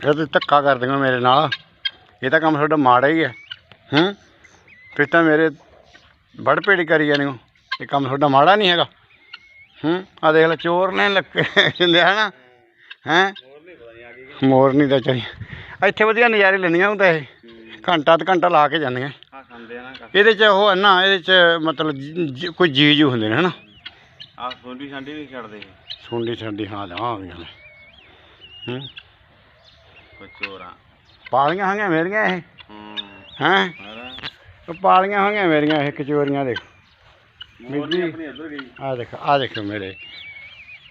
ਫਿਰ ਤੁਸੀਂ ਧੱਕਾ ਕਰ ਦਿਓ ਮੇਰੇ ਨਾਲ। ਇਹ ਤਾਂ ਕੰਮ ਤੁਹਾਡਾ ਮਾੜਾ ਹੀ ਹੈ। ਹੂੰ? ਫਿਰ ਤਾਂ ਮੇਰੇ ਬੜ ਭੇੜੀ ਕਰੀ ਜਾਂਦੇ ਹੋ। ਇਹ ਕੰਮ ਤੁਹਾਡਾ ਮਾੜਾ ਨਹੀਂ ਹੈਗਾ। ਹੂੰ? ਆ ਦੇਖ ਲੈ ਚੋਰ ਨੇ ਲੱਕੇ ਜਿੰਦੇ ਹਨਾ? ਹੈ? ਮੋਰ ਨਹੀਂ ਤਾਂ ਚਾਹੀ ਇੱਥੇ ਵਧੀਆ ਨਜ਼ਾਰੇ ਲੈਣੀਆਂ ਹੁੰਦਾ ਇਹ। ਘੰਟਾ ਤੇ ਘੰਟਾ ਲਾ ਕੇ ਜਾਂਦੀਆਂ। ਨਾ ਇਹਦੇ ਚ ਉਹ ਹੈ ਨਾ ਇਹਦੇ ਚ ਮਤਲਬ ਜ- ਜ- ਕੋਈ ਜੀਜ ਹੁੰਦੇ ਨੇ ਹਨਾ? ਆ ਸੋਂਡੀ ਸਾਂਡੀ ਵੀ ਛੱਡਦੇ। ਸੁੰਡੀ ਸੰਡੀ ਹਾਂ ਗਈਆਂ ਨੇ ਹੂੰ? ਕੋਈ ਚੋਰਾਂ ਪਾਲੀਆਂ ਹੋਈਆਂ ਮੇਰੀਆਂ ਇਹ? ਹੂੰ। ਹੈਂ? ਪਾਲੀਆਂ ਹੋਈਆਂ ਮੇਰੀਆਂ ਇਹ ਕਚੋਰੀਆਂ ਦੇਖ। ਮੋਰ ਨਹੀਂ ਆਪਣੀ ਉਧਰ ਗਈ। ਆ ਦੇਖ ਆ ਦੇਖੋ ਮੇਰੇ।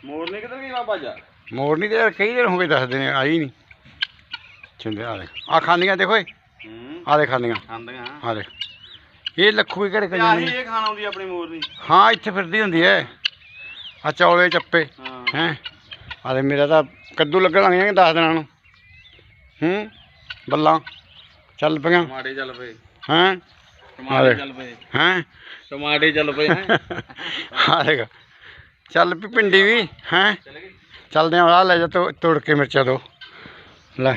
ਮੋਰ ਨੇ ਕਿੱਧਰ ਗਈ ਬਾਬਾ ਜਾ? ਮੋਰਨੀ ਤੇ ਯਾਰ ਕਈ ਦਿਨ ਹੋ ਗਏ ਦੱਸਦੇ ਨੇ ਆਈ ਨਹੀਂ। ਚੰਦੇ ਆ ਦੇਖ। ਆ ਖਾਂਦੀਆਂ ਦੇਖੋ ਹੂੰ। ਆ ਦੇ ਖਾਂਦੀਆਂ। ਖਾਂਦੀਆਂ। ਆ ਦੇਖ। ਇਹ ਲੱਖੂ ਹੀ ਘਰੇ ਤੇ ਕਈਆਂ ਆਹੀ ਨੇ? ਇਹ ਖਾਣ ਆਉਂਦੀ ਆਪਣੀ ਮੋਰ ਦੀ ਹਾਂ ਇੱਥੇ ਫਿਰਦੀ ਹੁੰਦੀ ਐ। ਆ ਚੌਲੇ ਚੱਪੇ। ਹਾਂ। ਹੈਂ? ਆ ਦੇ ਮੇਰਾ ਤਾਂ ਕੱਦੂ ਲੱਗਣ ਲੱਗ ਜਾਣਗੇ 10 ਦਿਨਾਂ ਨੂੰ। ਹੂੰ? ਬੱਲਾਂ। ਚੱਲ ਪਈਆਂ। ਟਮਾਟੇ ਚੱਲ ਪਏ। ਹੈਂ? ਟਮਾਟੇ ਚੱਲ ਪਏ। ਹੈਂ? ਟਮਾਟੇ ਚੱਲ ਪਏ ਹੈ। ਦੇਖ। ਚੱਲ ਪਈ ਪਿੰਡੀ ਵੀ। ਹੈਂ? ਚੱਲਦੇ ਆ। ਲੈ ਜਾ ਤੋੜ ਕੇ ਮਿਰਚਾਂ ਦੋ। ਲੈ।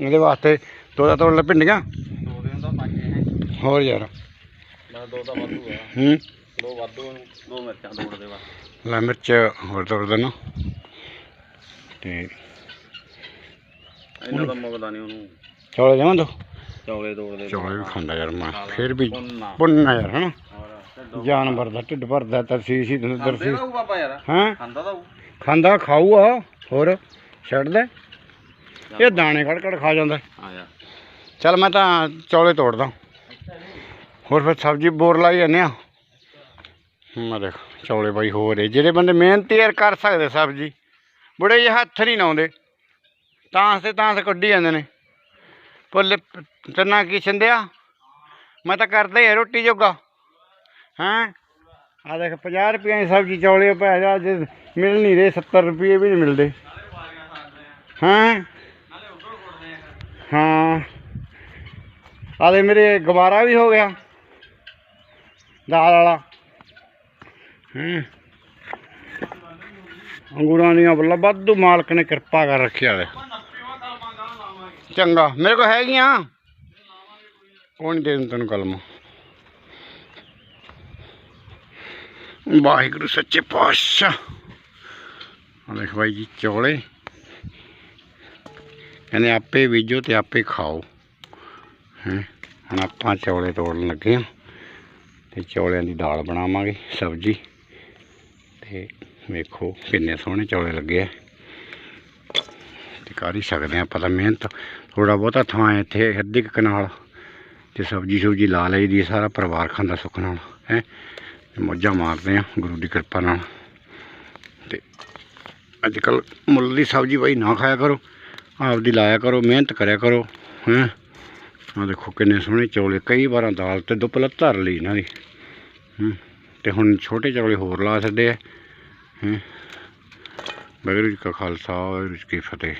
ਇਹਦੇ ਵਾਸਤੇ ਦੋ ਦਾ ਤੋੜ ਲੈ ਭਿੰਡੀਆਂ। ਦੋ ਦਿਨ ਦਾ ਪੰਜ ਹੈ ਹੋਰ ਯਾਰ। ਮੈਂ ਦੋ ਦਾ ਵਾਧੂ ਆ। ਹੂੰ? ਦੋ ਵਾਧੂ ਦੋ ਮਿਰਚਾਂ ਤੋੜ ਦੇ ਵਾ ਲੈ ਮਿਰਚ ਹੋਰ ਤੋੜ ਦੇਣਾ। ਤੇ ਇਹਨਾਂ ਦਾ ਮੁਗਦਾ ਨਹੀਂ ਉਹਨੂੰ। ਚੌਲੇ ਦੇਵਾਂ ਦੋ ਚੌਲੇ ਤੋੜ ਦੇ। ਚੌਲੇ ਵੀ ਖਾਂਦਾ ਯਾਰ ਮੈਂ ਫਿਰ ਵੀ ਪੁੰਨਾ ਯਾਰ ਹਨਾ? ਜਾਨਵਰ ਦਾ ਢਿੱਡ ਭਰਦਾ ਤਰਸੀ ਸੀ ਖਾਂਦੇ ਦਰਸੀ ਦਾ ਬਾਬਾ ਯਾਰ? ਹਾਂ? ਖਾਂਦਾ ਦਾ ਖਾਂਦਾ ਖਾਊਗਾ ਹੋਰ? ਛੱਡਦਾ ਇਹ ਦਾਣੇ ਖੜ ਖੜ ਖਾ ਜਾਂਦਾ। ਚੱਲ ਮੈਂ ਤਾਂ ਚੌਲੇ ਤੋੜਦਾ। ਹੋਰ ਫਿਰ ਸਬਜ਼ੀ ਬੋਰ ਲਾਈ ਜਾਂਦੇ ਆ। ਮੈਂ ਦੇਖ ਚੌਲੇ ਬਾਈ ਹੋਰ ਜਿਹੜੇ ਬੰਦੇ ਮਿਹਨਤੀ ਯਾਰ ਕਰ ਸਕਦੇ ਸਬਜ਼ੀ। ਬੁੜੇ ਜਿਹੇ ਹੱਥ ਨਹੀਂ ਲਾਉਂਦੇ। ਤਾਂ ਸੇ ਤਾਂ ਕੱਢੀ ਜਾਂਦੇ ਨੇ। ਪੁੱਲ ਤੇਨਾ ਕੀ ਛਿੰਦਿਆ? ਮੈਂ ਤਾਂ ਕਰਦਾ ਹੀ ਆ ਰੋਟੀ ਜੋਗਾ। ਹੈਂ? ਆ ਦੇਖ 50 ਰੁਪਏ ਦੀ ਸਬਜ਼ੀ ਚੌਲੇ ਪੈ ਜਾ ਅੱਜ ਮਿਲ ਨਹੀਂ ਰਹੇ 70 ਰੁਪਏ ਵੀ ਨਹੀਂ ਮਿਲਦੇ। ਹੈਂ? ਹਾਂ। ਆਲੇ ਮੇਰੇ ਗਵਾਰਾ ਵੀ ਹੋ ਗਿਆ। ਦਾਲ ਵਾਲਾ। ਹੂੰ? ਅੰਗੂਰਾਂ ਦੀਆਂ ਬੱਲਾ ਵਾਧੂ ਮਾਲਕ ਨੇ ਕਿਰਪਾ ਕਰ ਰੱਖਿਆ ਵਾਲੇ ਚੰਗਾ। ਮੇਰੇ ਕੋਲ ਹੈਗੀਆਂ। ਕੌਣ ਦੇ ਦੂੰ ਤੈਨੂੰ ਕਲਮ। ਵਾਹਿਗੁਰੂ, ਸੱਚੇ ਪਾਤਸ਼ਾਹ। ਆ ਦੇਖ ਬਾਈ ਜੀ, ਚੌਲੇ। ਕਹਿੰਦੇ ਆਪੇ ਬੀਜੋ ਤੇ ਆਪੇ ਖਾਓ। ਹੈਂ, ਹੁਣ ਆਪਾਂ ਚੌਲੇ ਤੋੜਨ ਲੱਗੇ ਹਾਂ ਤੇ ਚੌਲਿਆਂ ਦੀ ਦਾਲ ਬਣਾਵਾਂਗੇ, ਸਬਜ਼ੀ। ਤੇ ਵੇਖੋ ਕਿੰਨੇ ਸੋਹਣੇ ਚੌਲੇ ਲੱਗੇ ਆ। ਕਰ ਹੀ ਸਕਦੇ ਆ ਪਤਾ ਮਿਹਨਤ ਥੋੜਾ ਬਹੁਤਾ ਥਾਂ ਹੈ ਇੱਥੇ ਅੱਧੀ ਕੁ ਕਨਾਲ ਤੇ ਸਬਜ਼ੀ ਸੁਬਜੀ ਲਾ ਲਈ ਦੀ ਸਾਰਾ ਪਰਿਵਾਰ ਖਾਂਦਾ ਸੁੱਖ ਨਾਲ, ਹੈ। ਮੌਜਾਂ ਮਾਰਦੇ ਆ ਗੁਰੂ ਦੀ ਕਿਰਪਾ ਨਾਲ। ਤੇ ਅੱਜ ਕੱਲ ਮੁੱਲ ਦੀ ਸਬਜ਼ੀ ਬਾਈ ਨਾ ਖਾਇਆ ਕਰੋ, ਆਪਦੀ ਲਾਇਆ ਕਰੋ, ਮਿਹਨਤ ਕਰਿਆ ਕਰੋ, ਹੈਂ। ਆ ਦੇਖੋ ਕਿੰਨੇ ਸੋਹਣੇ ਚੌਲੇ, ਕਈ ਵਾਰਾਂ ਦਾਲ ਤੇ ਦੁੱਪਲਾ ਧਰ ਲਈ ਇਹਨਾਂ ਦੀ, ਹੂੰ। ਤੇ ਹੁਣ ਛੋਟੇ ਚੌਲੇ ਹੋਰ ਲਾ ਛੱਡੇ ਆ, ਹੈਂ। ਵਾਹਿਗੁਰੂ ਜੀ ਕਾ ਖਾਲਸਾ, ਵਾਹਿਗੁਰੂ ਜੀ ਕੀ ਫਤਿਹ।